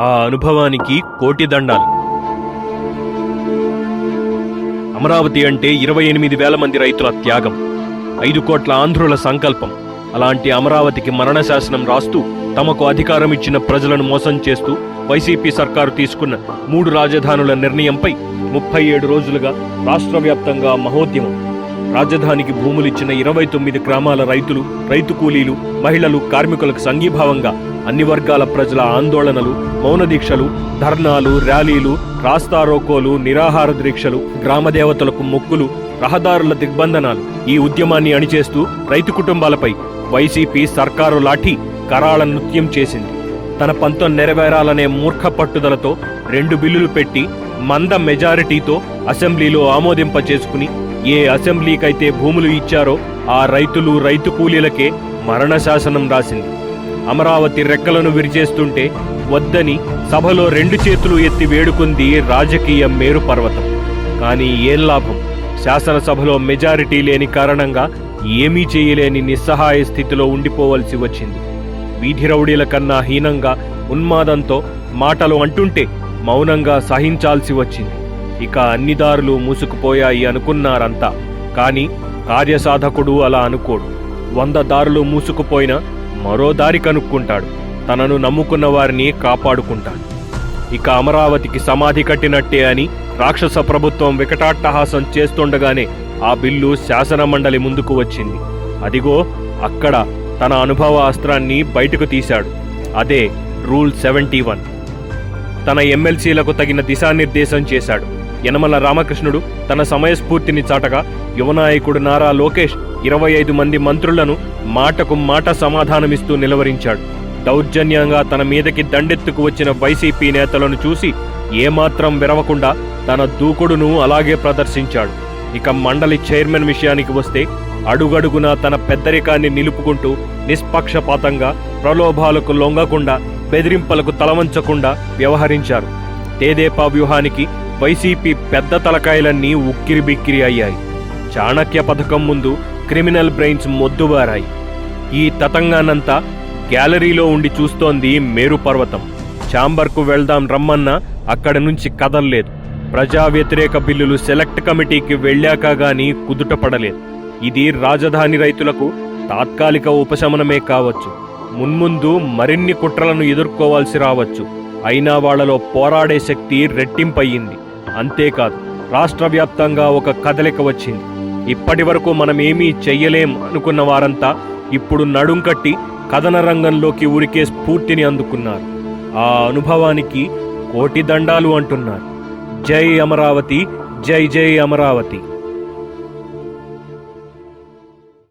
ఆ అనుభవానికి కోటి దండాలు. అమరావతి అంటే ఇరవై ఎనిమిది వేల మంది రైతుల త్యాగం ఐదు కోట్ల ఆంధ్రుల సంకల్పం. అలాంటి అమరావతికి మరణ శాసనం రాస్తూ తమకు అధికారం ఇచ్చిన ప్రజలను మోసం చేస్తూ వైసీపీ సర్కారు తీసుకున్న మూడు రాజధానుల నిర్ణయంపై ముప్పై ఏడు రోజులుగా రాష్ట్ర వ్యాప్తంగా మహోద్యమం. రాజధానికి భూములిచ్చిన ఇరవై తొమ్మిది గ్రామాల రైతులు రైతు కూలీలు మహిళలు కార్మికులకు సంఘీభావంగా అన్ని వర్గాల ప్రజల ఆందోళనలు మౌన దీక్షలు ధర్నాలు ర్యాలీలు రాస్తారోకోలు నిరాహార దీక్షలు గ్రామదేవతలకు మొక్కులు రహదారుల దిగ్బంధనాలు ఈ ఉద్యమాన్ని అణిచేస్తూ రైతు కుటుంబాలపై వైసీపీ సర్కారు లాఠీ కరాళ నృత్యం చేసింది. తన పంతం నెరవేరాలనే మూర్ఖ పట్టుదలతో రెండు బిల్లులు పెట్టి మంద మెజారిటీతో అసెంబ్లీలో ఆమోదింపచేసుకుని ఏ అసెంబ్లీకైతే భూములు ఇచ్చారో ఆ రైతులు రైతు కూలీలకే మరణ శాసనం రాసింది. అమరావతి రెక్కలను విరిచేస్తుంటే వద్దని సభలో రెండు చేతులు ఎత్తి వేడుకుంది రాజకీయ మేరు పర్వతం కానీ ఏం లాభం? శాసనసభలో మెజారిటీ లేని కారణంగా ఏమీ చేయలేని నిస్సహాయ స్థితిలో ఉండిపోవలసి వచ్చింది. వీధి రౌడీల కన్నా హీనంగా ఉన్మాదంతో మాటలు అంటుంటే మౌనంగా సహించాల్సి వచ్చింది. ఇక అన్ని దారులు మూసుకుపోయాయి అనుకున్నారంతా. కానీ కార్యసాధకుడు అలా అనుకోడు. వంద దారులు మూసుకుపోయినా మరో దారి కనుక్కుంటాడు. తనను నమ్ముకున్న వారిని కాపాడుకుంటాడు. ఇక అమరావతికి సమాధి కట్టినట్టే అని రాక్షస ప్రభుత్వం వికటాట్టహాసం చేస్తుండగానే ఆ బిల్లు శాసన మండలి ముందుకు వచ్చింది. అదిగో అక్కడ తన అనుభవ అస్త్రాన్ని బయటకు తీశాడు. అదే రూల్ సెవెంటీ వన్. తన ఎమ్మెల్సీలకు తగిన దిశానిర్దేశం చేశాడు. యనమల రామకృష్ణుడు తన సమయస్ఫూర్తిని చాటగా యువనాయకుడు నారా లోకేష్ ఇరవై ఐదు మంది మంత్రులను మాటకు మాట సమాధానమిస్తూ నిలవరించాడు. దౌర్జన్యంగా తన మీదకి దండెత్తుకు వచ్చిన వైసీపీ నేతలను చూసి ఏమాత్రం విరవకుండా తన దూకుడును అలాగే ప్రదర్శించాడు. ఇక మండలి చైర్మన్ విషయానికి వస్తే అడుగడుగునా తన పెద్దరికాన్ని నిలుపుకుంటూ నిష్పక్షపాతంగా ప్రలోభాలకు లొంగకుండా బెదిరింపలకు తలవంచకుండా వ్యవహరించారు. తేదేపా వ్యూహానికి వైసీపీ పెద్ద తలకాయలన్నీ ఉక్కిరి బిక్కిరి అయ్యాయి. చాణక్య పథకం ముందు క్రిమినల్ బ్రెయిన్స్ మొద్దుబారాయి ఈ తతంగానంతా గ్యాలరీలో ఉండి చూస్తోంది మేరు పర్వతం. ఛాంబర్కు వెళ్దాం రమ్మన్నా అక్కడి నుంచి కదల్లేదు. ప్రజా వ్యతిరేక బిల్లులు సెలెక్ట్ కమిటీకి వెళ్ళాక గాని కుదుటపడలేదు. ఇది రాజధాని రైతులకు తాత్కాలిక ఉపశమనమే కావచ్చు. మున్ముందు మరిన్ని కుట్రలను ఎదుర్కోవాల్సి రావచ్చు. అయినా వాళ్ళలో పోరాడే శక్తి రెట్టింపయ్యింది. అంతేకాదు రాష్ట్ర వ్యాప్తంగా ఒక కదలిక వచ్చింది. ఇప్పటి వరకు మనమేమీ చెయ్యలేం అనుకున్న వారంతా ఇప్పుడు నడుం కట్టి కథన రంగంలోకి ఉరికే స్ఫూర్తిని అందుకున్నారు. ఆ అనుభవానికి కోటి దండాలు అంటున్నారు. జై అమరావతి జై జై అమరావతి.